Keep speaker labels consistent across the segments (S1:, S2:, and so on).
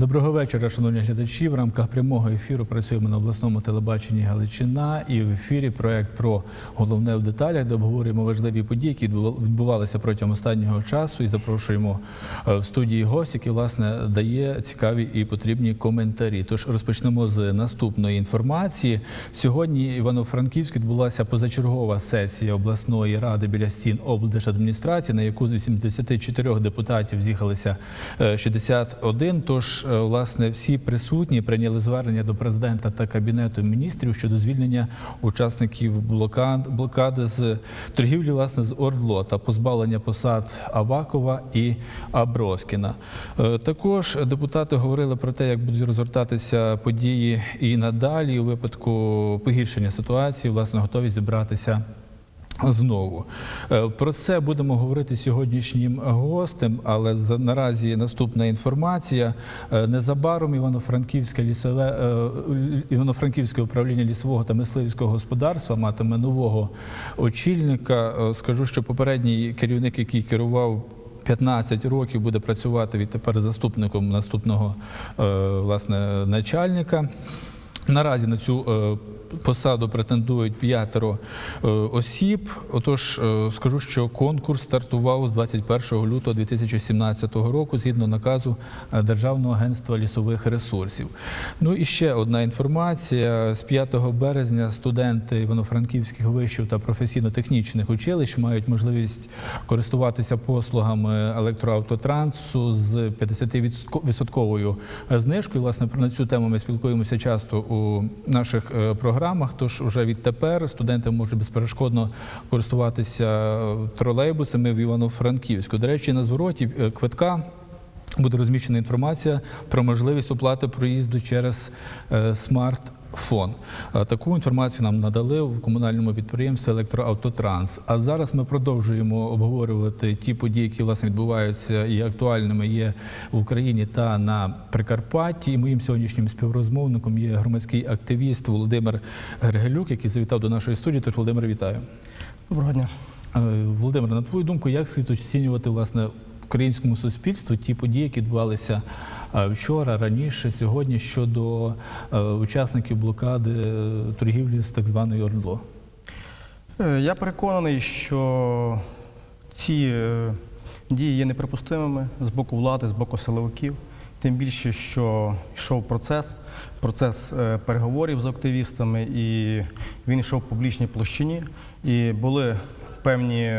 S1: Доброго вечора, шановні глядачі. В рамках прямого ефіру працюємо на обласному телебаченні Галичина і в ефірі проект про головне в деталях, де обговорюємо важливі події, які відбувалися протягом останнього часу. І запрошуємо е, в студії гость, який власне дає цікаві і потрібні коментарі. Тож розпочнемо з наступної інформації. Сьогодні в Івано-Франківську відбулася позачергова сесія обласної ради біля стін облдержадміністрації, на яку з 84 депутатів з'їхалися е, 61. Тож, е, власне, всі присутні прийняли звернення до президента та кабінету міністрів щодо звільнення учасників блокад, блокади з торгівлі, власне, з Ордло та позбавлення посад Авакова і Аброскіна. Е, Також депутати говорили про те, як будуть розгортатися події і надалі у випадку погіршення ситуації, власне, готові зібратися. Знову Е, про це будемо говорити сьогоднішнім гостем, але наразі наступна інформація. Е, Незабаром Івано-Франківське лісове е, Івано-Франківське управління лісового та мисливського господарства матиме нового очільника. Скажу, що попередній керівник, який керував 15 років, буде працювати відтепер заступником наступного власне начальника. Наразі на цю посаду претендують п'ятеро е, осіб. Отож, е, скажу, що конкурс стартував з 21 лютого 2017 року згідно наказу е, Державного агентства лісових ресурсів. Ну і ще одна інформація: з 5 березня студенти Івано-Франківських вишів та професійно-технічних училищ мають можливість користуватися послугами електроавтотрансу з 50% знижкою. Власне, на цю тему ми спілкуємося часто у наших е, програмах. Тож уже відтепер студенти можуть безперешкодно користуватися е, тролейбусами в Івано-Франківську. До речі, на звороті е, квитка. Буде розміщена інформація про можливість оплати проїзду через е, смартфон. Е, Таку інформацію нам надали в комунальному підприємстві Електроавтотранс. А зараз ми продовжуємо обговорювати ті події, які власне відбуваються і актуальними є в Україні та на Прикарпатті. І моїм сьогоднішнім співрозмовником є громадський активіст Володимир Гергелюк, який завітав до нашої студії. Тож Володимир, вітаю.
S2: Доброго дня.
S1: Е, Володимир, на твою думку, як слід оцінювати власне українському суспільству ті події, які відбувалися е, вчора, раніше, сьогодні щодо е, учасників блокади е, торгівлі з так званою ОРДЛО?
S2: Я переконаний, що ці дії є неприпустимими з боку влади, з боку силовиків. Тим більше, що йшов процес, процес переговорів з активістами, і він йшов в публічній площині. І були певні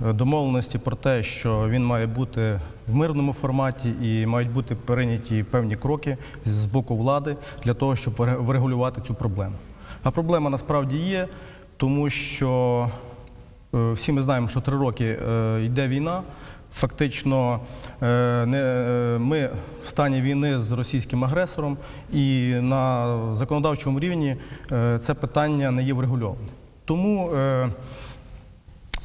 S2: домовленості про те, що він має бути в мирному форматі і мають бути прийняті певні кроки з боку влади для того, щоб вре- врегулювати цю проблему. А проблема насправді є, тому що е, всі ми знаємо, що три роки е, йде війна. Фактично, е, ми в стані війни з російським агресором, і на законодавчому рівні це питання не є врегульоване. Тому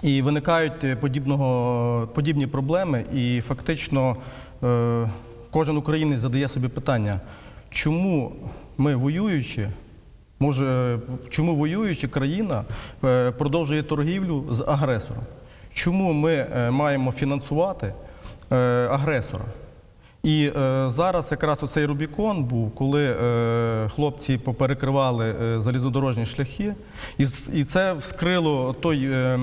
S2: і виникають е, подібного, подібні проблеми, і фактично е, кожен українець задає собі питання, чому ми воюючи, може, чому воююча країна е, продовжує торгівлю з агресором? Чому ми е, маємо фінансувати е, агресора? І е, зараз якраз оцей Рубікон був, коли е, хлопці поперекривали залізнодорожні шляхи, і, і це вскрило той е,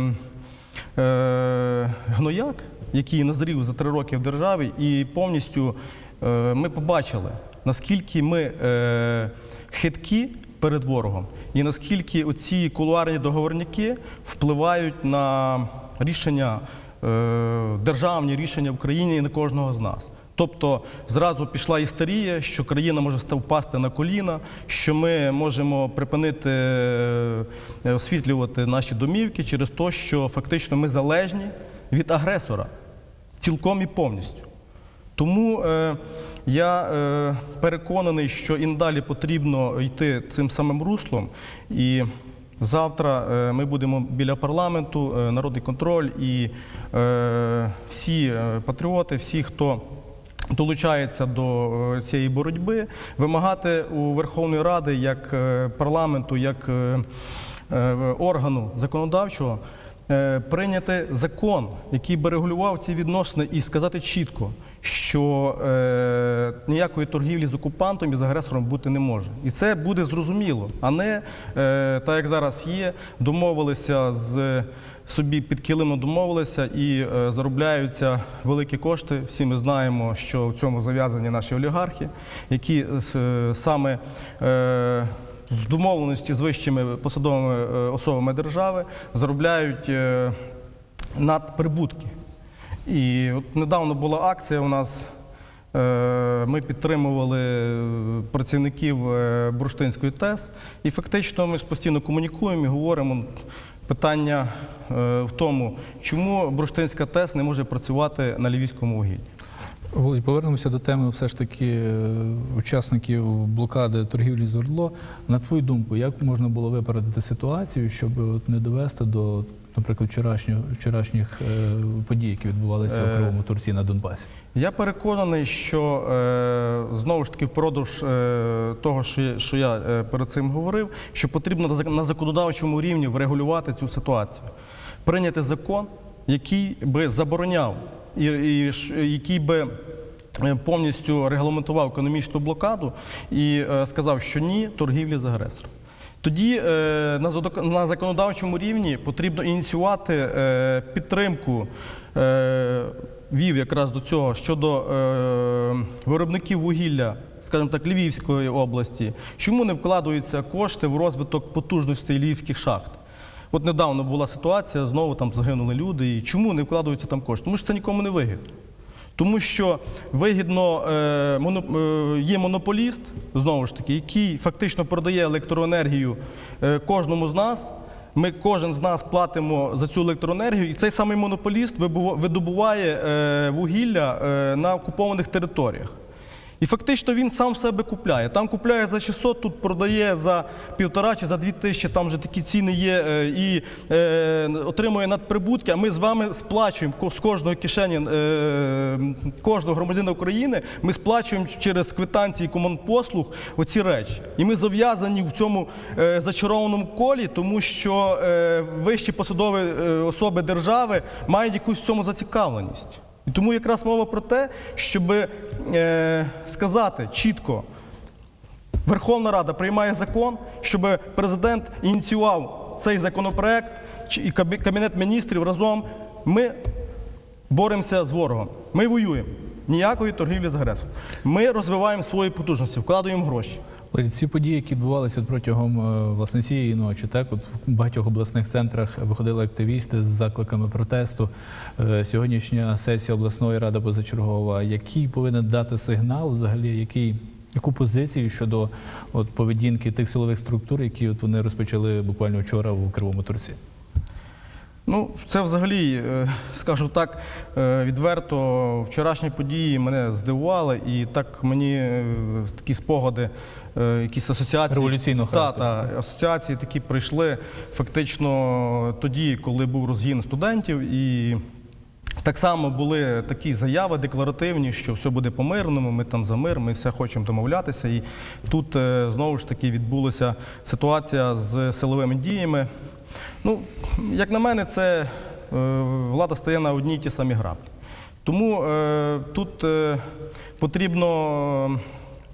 S2: гнояк, який назрів за три роки в державі, і повністю е, ми побачили, наскільки ми е, хиткі перед ворогом, і наскільки оці кулуарні договорники впливають на рішення, е, державні рішення в країні і на кожного з нас. Тобто зразу пішла істерія, що країна може впасти на коліна, що ми можемо припинити е, освітлювати наші домівки через те, що фактично ми залежні від агресора цілком і повністю. Тому е, я е, переконаний, що і надалі потрібно йти цим самим руслом. І завтра е, ми будемо біля парламенту, е, народний контроль і е, всі е, патріоти, всі, хто долучається до е, цієї боротьби, вимагати у Верховної Ради як е, парламенту, як е, органу законодавчого прийняти закон, який би регулював ці відносини, і сказати чітко, що ніякої торгівлі з окупантом і з агресором бути не може. І це буде зрозуміло, а не так, як зараз є, домовилися з собі під килимом домовилися і е, заробляються великі кошти. Всі ми знаємо, що в цьому зав'язані наші олігархи, які е, саме е, в домовленості з вищими посадовими особами держави заробляють надприбутки. І от недавно була акція у нас. Е, Ми підтримували працівників е, Бурштинської ТЕС, і фактично ми постійно комунікуємо і говоримо. Питання е, в тому, чому Бурштинська ТЕС не може працювати на львівському вугіллі.
S1: Володь, повернемося до теми все ж таки учасників блокади торгівлі з Орло. На твою думку, як можна було випередити ситуацію, щоб не довести до, наприклад, вчорашнього, вчорашніх е, подій, які відбувалися
S2: Е,
S1: в Кривому Турці на Донбасі?
S2: Я переконаний, що е, знову ж таки впродовж е, того, що я, що я е, перед цим говорив, що потрібно на зак- на законодавчому рівні врегулювати цю ситуацію, прийняти закон, який би забороняв і, і який би. е, Повністю регламентував економічну блокаду і е, сказав, що ні торгівлі з агресором. Тоді е, на законодавчому рівні потрібно ініціювати е, підтримку е, вів якраз до цього щодо виробників вугілля, скажімо так, Львівської області. Чому не вкладаються кошти в розвиток потужностей львівських шахт? От недавно була ситуація, знову там загинули люди. Чому не вкладаються там кошти? Тому що це нікому не вигідно. Тому що вигідно е, е, є монополіст, знову ж таки, який фактично продає електроенергію е, кожному з нас. Ми кожен з нас платимо за цю електроенергію, і цей самий монополіст видобуває вугілля на окупованих територіях. І фактично він сам себе купляє. Там купляє за 600, тут продає за півтора чи за дві тисячі, там вже такі ціни є, е, і е, отримує надприбутки. А ми з вами сплачуємо з кожної кишені е, кожного громадянина України, ми сплачуємо через квитанції комунпослуг оці речі. І ми зав'язані в цьому е, зачарованому колі, тому що е, вищі посадові е, особи держави мають якусь в цьому зацікавленість. І тому якраз мова про те, щоб е, сказати чітко, Верховна Рада приймає закон, щоб президент ініціював цей законопроект і Кабінет міністрів разом. Ми боремося з ворогом. Ми воюємо. Ніякої торгівлі з агресором. Ми розвиваємо свої потужності, вкладаємо гроші.
S1: Ці події, які відбувалися протягом е, власне цієї ночі, так от в багатьох обласних центрах виходили активісти з закликами протесту. Е, Сьогоднішня сесія обласної ради позачергова, який повинен дати сигнал, взагалі, який яку позицію щодо от поведінки тих силових структур, які от вони розпочали буквально вчора в Кривому Турці?
S2: Ну, це взагалі, е, скажу так, відверто, вчорашні події мене здивували, і так мені такі спогади, якісь асоціації.
S1: Революційного
S2: та, та, асоціації такі прийшли фактично тоді, коли був розгін студентів, і так само були такі заяви декларативні, що все буде по-мирному, ми там за мир, ми все хочемо домовлятися. І тут е, знову ж таки відбулася ситуація з силовими діями. Ну, як на мене, це е, влада стає на одній ті самі граблі. Тому е, тут е, потрібно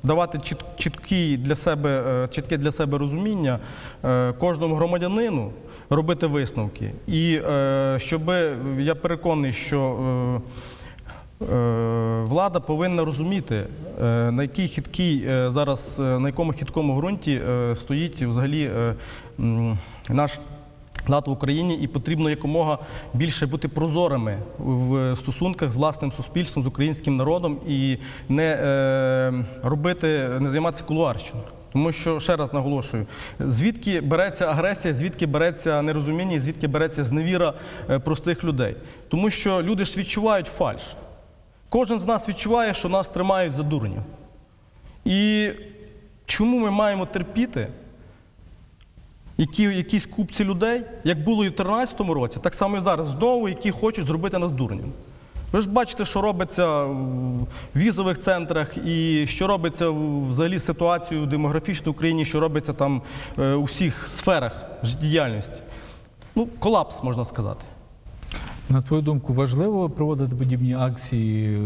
S2: давати чіт- чіткий для себе, е, чітке для себе розуміння е, кожному громадянину, робити висновки. І е, щоб я переконаний, що Влада повинна розуміти, на який хиткий е, зараз, на якому хиткому ґрунті стоїть взагалі наш лад в Україні, і потрібно якомога більше бути прозорими в стосунках з власним суспільством, з українським народом і не е, робити, не займатися кулуарщиною. Тому що ще раз наголошую, звідки береться агресія, звідки береться нерозуміння, звідки береться зневіра е, простих людей. Тому що люди ж відчувають фальш. Кожен з нас відчуває, що нас тримають за дурнів. І чому ми маємо терпіти які, якісь купці людей, як було і в 2013 році, так само і зараз знову, які хочуть зробити нас дурнем. Ви ж бачите, що робиться в візових центрах і що робиться взагалі з ситуацією демографічною в Україні, що робиться там е, у всіх сферах життєдіяльності. Ну, колапс, можна сказати.
S1: На твою думку, важливо проводити подібні акції е,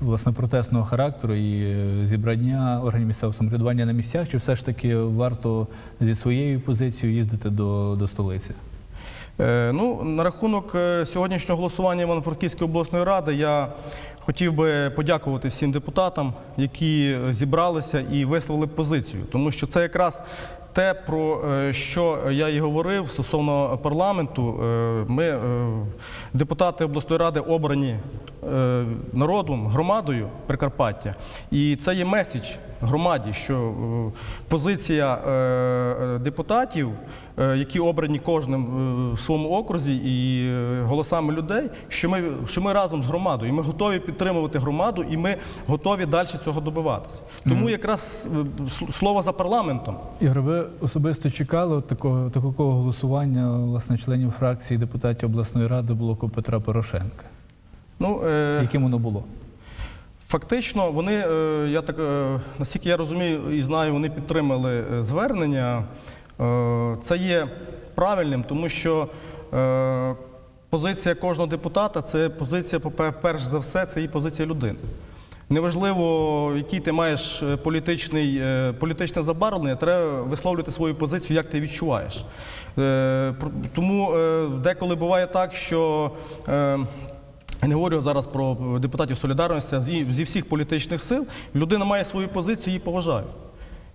S1: власне протестного характеру і е, зібрання органів місцевого самоврядування на місцях, чи все ж таки варто зі своєю позицією їздити до, до столиці?
S2: Е, Ну, на рахунок сьогоднішнього голосування Івано-Франківської обласної ради я хотів би подякувати всім депутатам, які зібралися і висловили позицію, тому що це якраз те, про е, що я і говорив стосовно парламенту. Е, Ми, е, депутати обласної ради, обрані народом, громадою Прикарпаття, і це є меседж громаді, що е, позиція е, е, депутатів, які обрані кожним в своєму окрузі і голосами людей, що ми, що ми разом з громадою, і ми готові підтримувати громаду, і ми готові далі цього добиватися. Тому якраз слово за парламентом.
S1: Ігор, ви особисто чекали такого, такого голосування власне членів фракції депутатів обласної ради блоку Петра Порошенка?
S2: Ну, е,
S1: Яким воно було?
S2: Фактично, вони, е, я так, е, наскільки я розумію і знаю, вони підтримали е, звернення. Це є правильним, тому що позиція кожного депутата це позиція, перш за все, це і позиція людини. Неважливо, який ти маєш політичний, політичне забарвлення, треба висловлювати свою позицію, як ти відчуваєш. Тому деколи буває так, що я не говорю зараз про депутатів солідарності, зі, всіх політичних сил. Людина має свою позицію, її поважають.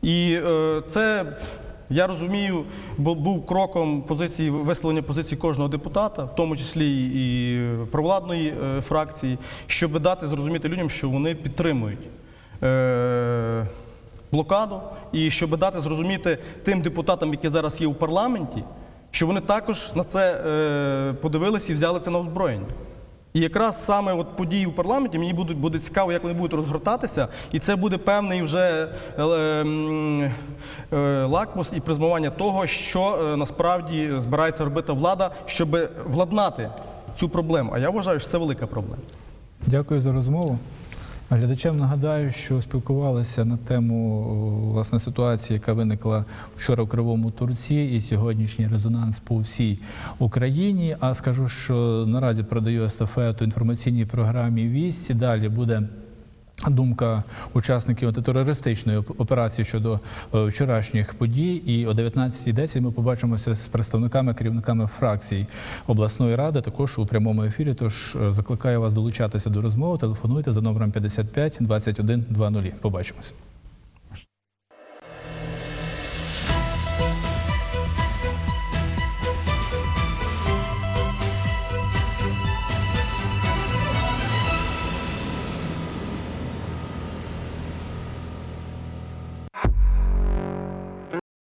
S2: І е, це, я розумію, був кроком позиції висловлення позиції кожного депутата, в тому числі і провладної е, фракції, щоб дати зрозуміти людям, що вони підтримують. Е, блокаду, і щоб дати зрозуміти тим депутатам, які зараз є у парламенті, що вони також на це подивилися і взяли це на озброєння. І якраз саме от події у парламенті мені буде, буде цікаво, як вони будуть розгортатися, і це буде певний вже е, м, е, лакмус і призмування того, що е, насправді збирається робити влада, щоб владнати цю проблему. А я вважаю, що це велика проблема.
S1: Дякую за розмову. Глядачам нагадаю, що спілкувалися на тему власне ситуації, яка виникла вчора в Кривому Турці, і сьогоднішній резонанс по всій Україні. А скажу, що наразі продаю естафету інформаційній програмі Вісті. Далі буде. Думка учасників антитерористичної операції щодо е, вчорашніх подій. І о 19.10 ми побачимося з представниками, керівниками фракцій обласної ради, також у прямому ефірі. Тож е, закликаю вас долучатися до розмови. Телефонуйте за номером 55 21 00. Побачимось.